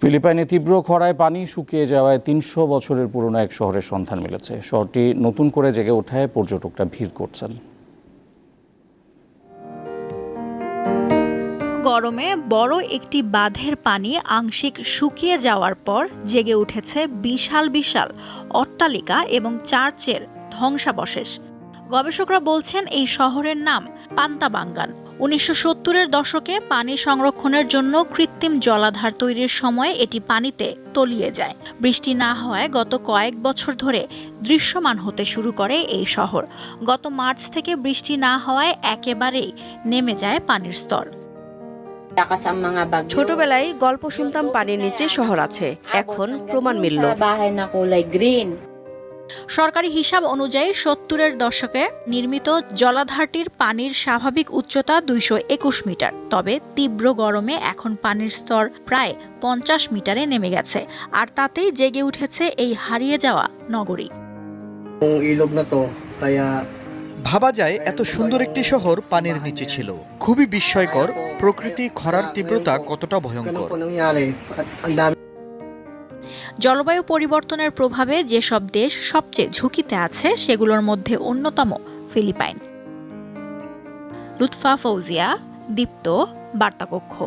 ফিলিপাইনে তীব্র খরায় পানি শুকিয়ে যাওয়ায় তিনশো বছরের পুরনো এক শহরের সন্ধান মিলেছে। শহরটি নতুন করে জেগে ওঠায় পর্যটকরা ভিড় করছেন। গরমে বড় একটি বাঁধের পানি আংশিক শুকিয়ে যাওয়ার পর জেগে উঠেছে বিশাল বিশাল অট্টালিকা এবং চার্চের ধ্বংসাবশেষ। গবেষকরা বলছেন এই শহরের নাম পান্তাবাঙ্গান। উনিশশো সত্তরের দশকে পানি সংরক্ষণের জন্য কৃত্রিম জলাধার তৈরির সময় এটি পানিতে তলিয়ে যায়। বৃষ্টি না হওয়ায় গত কয়েক বছর ধরে দৃশ্যমান হতে শুরু করে এই শহর। গত মার্চ থেকে বৃষ্টি না হওয়ায় একেবারেই নেমে যায় পানির স্তর. ছোটবেলায় গল্প শুনতাম পানির নিচে শহর আছে। এখন প্রমাণ মিলল। সরকারি হিসাব অনুযায়ী সত্তরের দশকে নির্মিত জলাধারটির পানির স্বাভাবিক উচ্চতা দুইশো একুশ মিটার। তবে তীব্র গরমে এখন পানির স্তর প্রায় পঞ্চাশ মিটারে নেমে গেছে আর তাতেই জেগে উঠেছে এই হারিয়ে যাওয়া নগরী। ভাবা যায় এত সুন্দর একটি শহর পানির নিচে ছিল। খুবই বিস্ময়কর প্রকৃতি খরার তীব্রতা কতটা ভয়ঙ্কর। জলবায়ু পরিবর্তনের প্রভাবে যেসব দেশ সবচেয়ে ঝুঁকিতে আছে, সেগুলোর মধ্যে অন্যতম ফিলিপাইন। লুৎফা ফৌজিয়া, দীপ্ত, বার্তাকক্ষ।